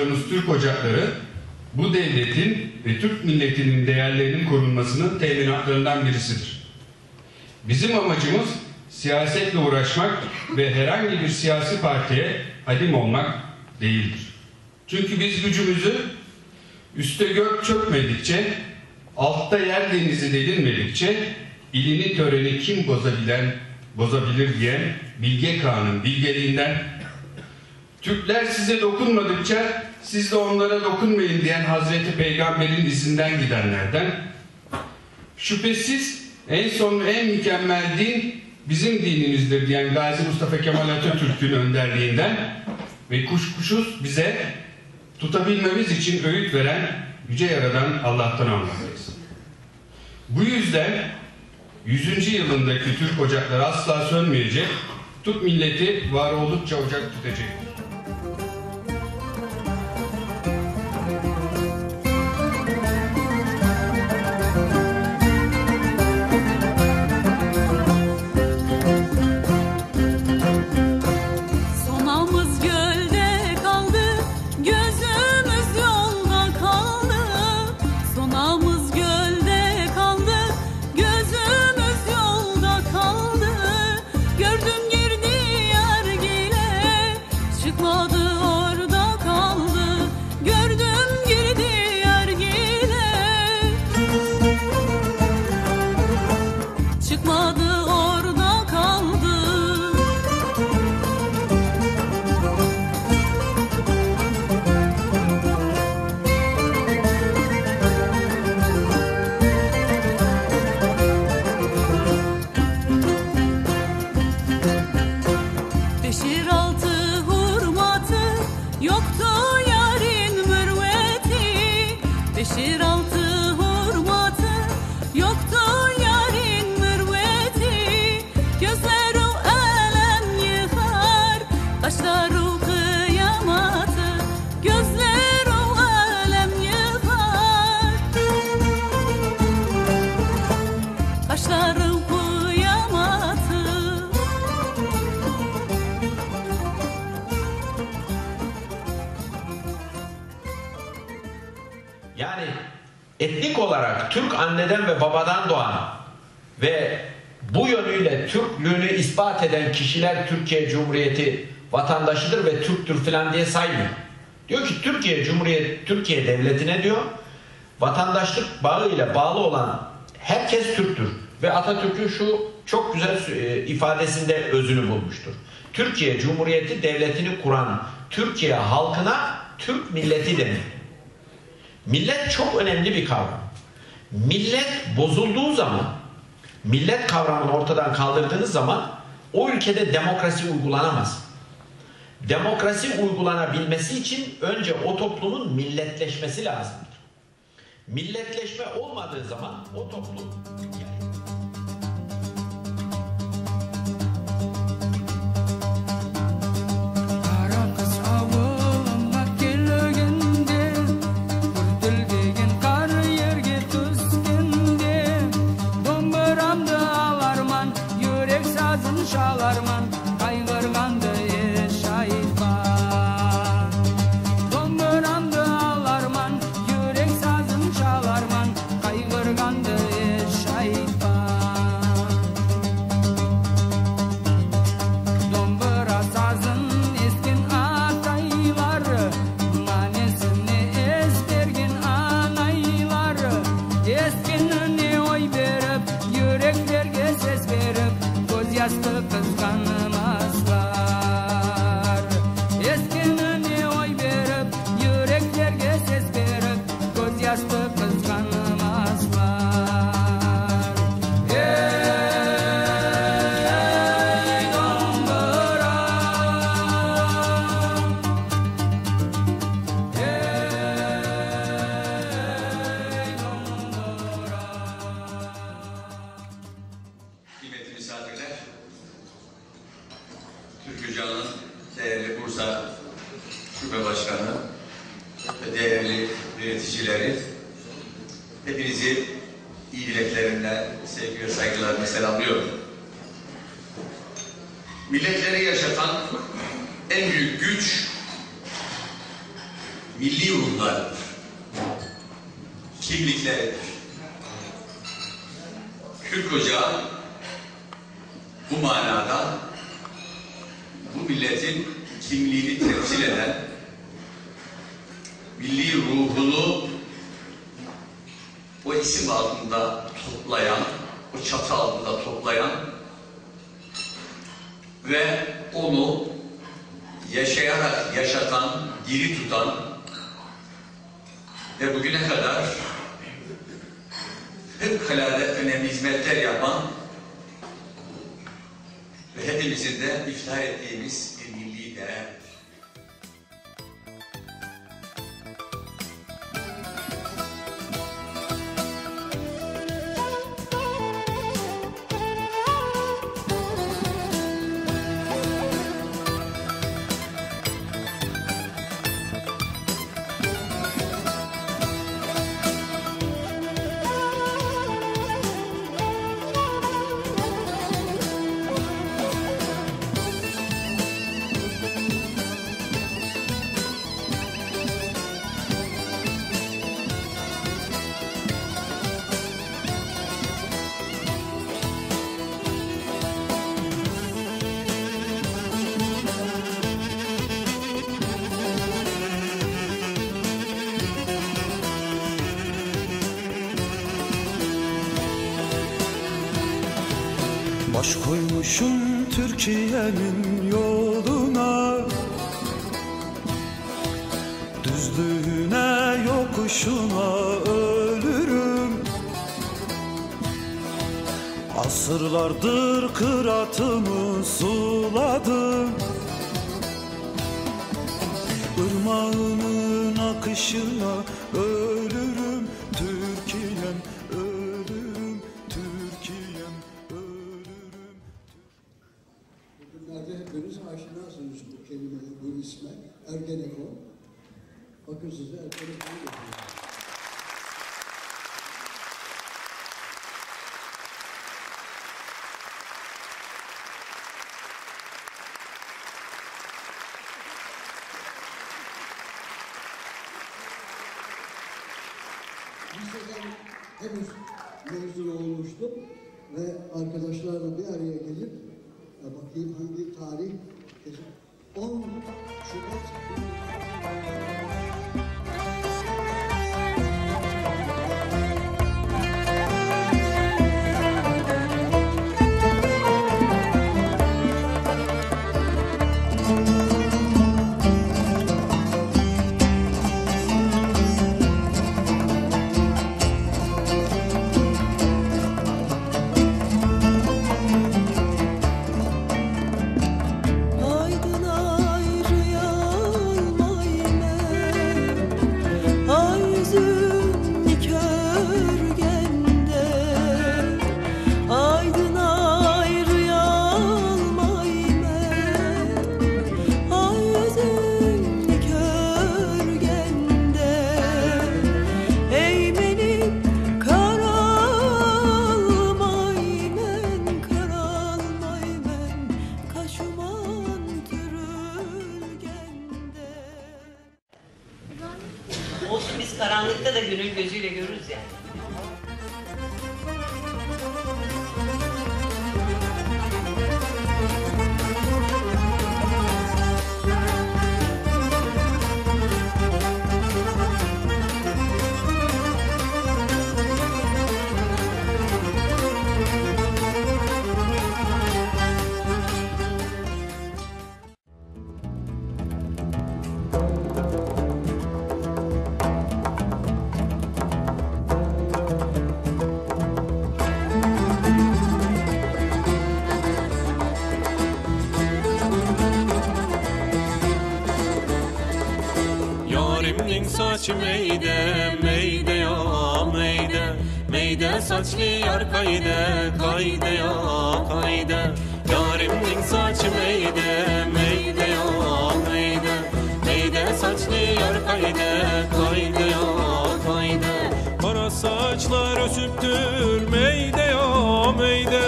başladığımız Türk ocakları bu devletin ve Türk milletinin değerlerinin korunmasının teminatlarından birisidir. Bizim amacımız siyasetle uğraşmak ve herhangi bir siyasi partiye hadim olmak değildir. Çünkü biz gücümüzü üste gök çökmedikçe, altta yer denizi delinmedikçe ilini töreni kim bozabilen, bozabilir diyen Bilge Kağan'ın bilgeliğinden Türkler size dokunmadıkça siz de onlara dokunmayın diyen Hazreti Peygamber'in izinden gidenlerden şüphesiz en son en mükemmel din bizim dinimizdir diyen Gazi Mustafa Kemal Atatürk'ün önderliğinden ve kuşkusuz bize tutabilmemiz için öğüt veren Yüce Yaradan Allah'tan almaktayız. Bu yüzden 100. yılındaki Türk ocakları asla sönmeyecek, Türk milleti var oldukça ocak tütecektir. shit on. Etnik olarak Türk anneden ve babadan doğan ve bu yönüyle Türklüğünü ispat eden kişiler Türkiye Cumhuriyeti vatandaşıdır ve Türktür falan diye saymıyor. Diyor ki Türkiye Cumhuriyet Türkiye Devleti'ne diyor vatandaşlık bağıyla bağlı olan herkes Türktür. Ve Atatürk'ün şu çok güzel e, ifadesinde özünü bulmuştur. Türkiye Cumhuriyeti Devleti'ni kuran Türkiye halkına Türk milleti denir. Millet çok önemli bir kavram. Millet bozulduğu zaman, millet kavramını ortadan kaldırdığınız zaman o ülkede demokrasi uygulanamaz. Demokrasi uygulanabilmesi için önce o toplumun milletleşmesi lazımdır. Milletleşme olmadığı zaman o toplum Kara ve değerli yöneticileri, hepinizi iyi dileklerimle, sevgi ve saygılarımla selamlıyorum. Milletleri yaşatan en büyük güç milli ruhlarıdır. Kimlikleridir. Kürk Ocağı bu manada bu milletin kimliğini temsil eden milli ruhunu o isim altında toplayan, o çatı altında toplayan ve onu yaşayarak yaşatan, diri tutan ve bugüne kadar harikulade önemli hizmetler yapan ve hepimizin de iftihar ettiğimiz Koymuşum Türkiye'nin yoluna. Düzlüğüne yokuşuna ölürüm. Asırlardır kıratımı suladım. Irmağının akışına Bakın size Ergenekon yapıyor. Liseden henüz mezun olmuştum ve arkadaşlarla bir araya gelip ya bakayım hangi tarih kesin 10 Şubat biz karanlıkta da gönül gözüyle görürüz yani. Saçı meyde, meyde ya meyde. Meyde saçlı yar kayde, kayde ya kayde. Yarimnin saçı meyde, meyde ya meyde. Meyde saçlı yar kayde, kayde ya kayde. Kara saçlar ösüptür meyde ya meyde.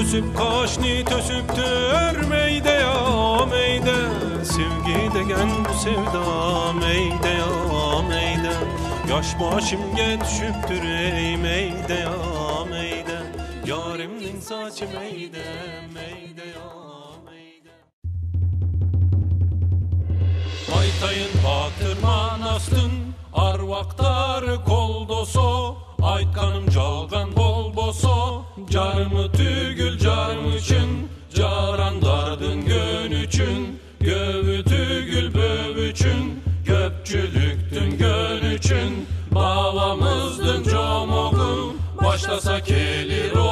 Ösüp kaşni tösüptür meyde ya meyde. Sevgi degen bu sevda meyde ya Yaş başımga düşüptür ey meyde ya meyde. Yarimning saçı meyde meyde ya meyde. Aytayın batırman astın Arvaqtar kol doso Aytkanım calgan bol boso Carımı tügül carım üçün Deus aquele